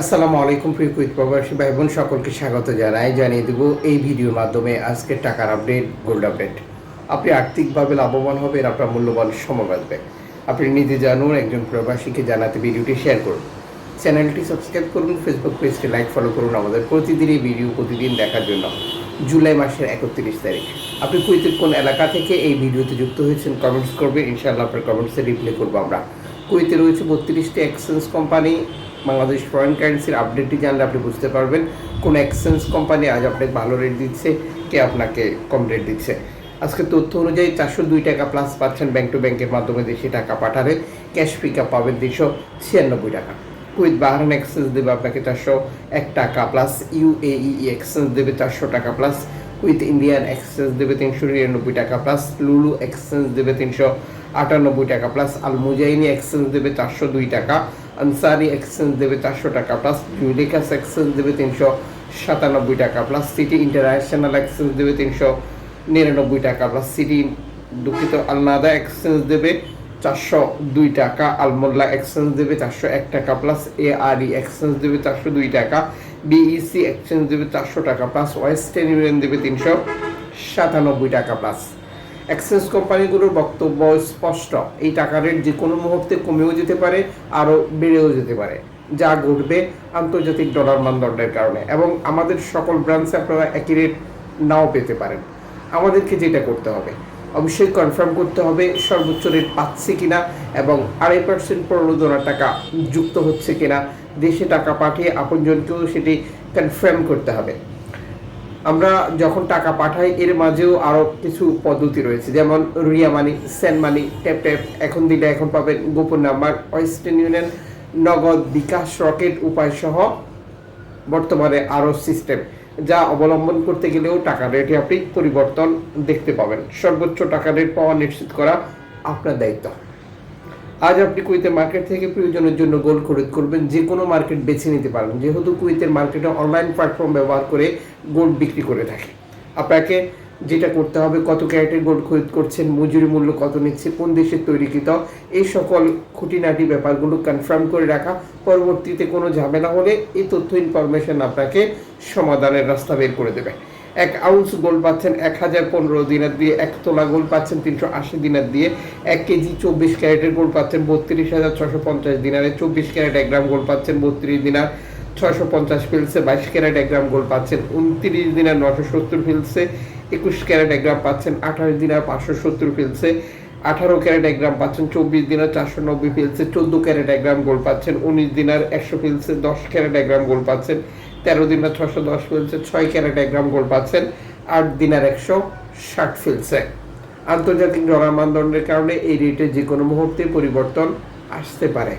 আসসালামু আলাইকুম, প্রিয় কুইক প্রবাসী ভাই বোন সকলকে স্বাগত জানাই। জানিয়ে দেব এই ভিডিওর মাধ্যমে আজকের টাকার আপডেট, গোল্ড আপডেট। আপনি আর্থিকভাবে লাভবান হবেন, আপনার মূল্যবান সময় বাঁচবে। আপনি নিজে জানুন, একজন প্রবাসীকে জানাতে ভিডিওটি শেয়ার করুন। চ্যানেলটি সাবস্ক্রাইব করুন, ফেসবুক পেজটি লাইক, ফলো করুন। আমাদের প্রতিদিন এই ভিডিও প্রতিদিন দেখার জন্য জুলাই মাসের একত্রিশ তারিখ। আপনি কুয়েতের কোন এলাকা থেকে এই ভিডিওতে যুক্ত হয়েছেন কমেন্টস করবেন। ইনশাআল্লাহ আপনার কমেন্টসে রিপ্লাই করব আমরা। কুইতে রয়েছে বত্রিশটি এক্সচেঞ্জ কোম্পানি বাংলাদেশ ফরেন কারেন্সির আপডেটটি জানলে আপনি বুঝতে পারবেন কোন এক্সচেঞ্জ কোম্পানি আজ আপনাকে ভালো রেট দিচ্ছে, কে আপনাকে কম রেট দিচ্ছে। আজকে তথ্য অনুযায়ী চারশো দুই টাকা প্লাস পাচ্ছেন ব্যাংক টু ব্যাংকের মাধ্যমে দেশে টাকা পাঠালে ক্যাশ পিক আপ পাবেন দুশো ছিয়ানব্বই টাকা। কুইথ বাহারান এক্সচেঞ্জ দেবে আপনাকে চারশো এক টাকা প্লাস ইউএই এক্সচেঞ্জ দেবে চারশো টাকা প্লাস উইথ ইন্ডিয়ান এক্সচেঞ্জ দেবে তিনশো নিরানব্বই টাকা প্লাস লুলু এক্সচেঞ্জ দেবে তিনশো আটানব্বই টাকা প্লাস আল মুজাইনি এক্সচেঞ্জ দেবে চারশো দুই টাকা আনসারি এক্সচেঞ্জ দেবে চারশো টাকা প্লাস জুলিকাস এক্সচেঞ্জ দেবে তিনশো সাতানব্বই টাকা প্লাস সিটি ইন্টারন্যাশনাল এক্সচেঞ্জ দেবে তিনশো নিরানব্বই টাকা প্লাস সিটি দুঃখিত আলনাদা এক্সচেঞ্জ দেবে চারশো দুই টাকা আলমোল্লা এক্সচেঞ্জ দেবে চারশো এক টাকা প্লাস এ আর ই এক্সচেঞ্জ দেবে চারশো দুই টাকা বিইসি এক্সচেঞ্জ দেবে চারশো টাকা প্লাস ওয়েস্টার্ন ইউনিয়ন দেবে তিনশো সাতানব্বই টাকা প্লাস এক্সচেঞ্জ কোম্পানিগুলোর বক্তব্য স্পষ্ট। এই টাকা রেট যে কোনো মুহূর্তে কমেও যেতে পারে, আরও বেড়েও যেতে পারে। যা ঘটবে আন্তর্জাতিক ডলার মানদণ্ডের কারণে। এবং আমাদের সকল ব্রাঞ্চে আপনারা একই রেট নাও পেতে পারেন। আমাদেরকে যেটা করতে হবে, অবশ্যই কনফার্ম করতে হবে সর্বোচ্চ রেট পাচ্ছে কিনা এবং আড়াই পার্সেন্ট প্রণোদনার টাকা যুক্ত হচ্ছে কিনা। দেশে টাকা পাঠিয়ে আপনজনকেও সেটি কনফার্ম করতে হবে। আমরা যখন টাকা পাঠাই, এর মাঝেও আরও কিছু পদ্ধতি রয়েছে। যেমন Ria Money, send money, Tap Tap, এখন দিলে এখন পাবেন গোপন নাম্বার ওয়েস্টার্ন ইউনিয়ন নগদ বিকাশ রকেট উপায় সহ বর্তমানে আরও সিস্টেম, যা অবলম্বন করতে গেলেও টাকা রেটে আপনি পরিবর্তন দেখতে পাবেন। সর্বোচ্চ টাকা রেট পাওয়া নিশ্চিত করা আপনার দায়িত্ব। আজ আপনি কুইতের মার্কেট থেকে প্রয়োজনের জন্য গোল্ড খরিদ করবেন, যে কোনো মার্কেট বেছে নিতে পারেন যেহেতু কুইতের মার্কেটে অনলাইন প্ল্যাটফর্ম ব্যবহার করে গোল্ড বিক্রি করে থাকে। আপনাকে যেটা করতে হবে, কত ক্যারেটের গোল্ড খরিদ করছেন, মজুরি মূল্য কত নিচ্ছে, কোন দেশের তৈরিকৃত, এই সকল খুঁটিনাটি ব্যাপারগুলো কনফার্ম করে রাখা। পরবর্তীতে কোনো ঝামেলা হলে এই তথ্য ইনফরমেশন আপনাকে সমাধানের রাস্তা বের করে দেবে। এক আউন্স গোল্ড পাচ্ছেন এক হাজার পনেরো দিনার দিয়ে, এক তোলা গোল্ড পাচ্ছেন তিনশো আশি দিনার দিয়ে, এক কেজি চব্বিশ ক্যারেটের গোল্ড পাচ্ছেন বত্রিশ হাজার ছশো পঞ্চাশ দিনারে, চব্বিশ ক্যারেট এক গ্রাম গোল্ড পাচ্ছেন বত্রিশ দিনার ছশো পঞ্চাশ ফিলসে বাইশ ক্যারেট এক গ্রাম গোল্ড পাচ্ছেন উনত্রিশ দিনার নশো সত্তর ফিলসে একুশ ক্যারেট এক গ্রাম পাচ্ছেন আঠাশ দিনার পাঁচশো সত্তর ফিলসে আঠারো ক্যারেট এক গ্রাম পাচ্ছেন চব্বিশ দিনার চারশো নব্বই ফিলসে চোদ্দ ক্যারেট এক গ্রাম গোল্ড পাচ্ছেন উনিশ দিনার একশো ফিলসে দশ ক্যারেট এক গ্রাম গোল্ড পাচ্ছেন তেরো দিনে ছশো দশ ফিলসে ছয় ক্যারেট এক গ্রাম গোল্ড পাচ্ছেন, আট দিনের একশো ষাট ফিলসে আন্তর্জাতিক ডলার মানদণ্ডের কারণে এই রেটে যে কোনো মুহূর্তে পরিবর্তন আসতে পারে।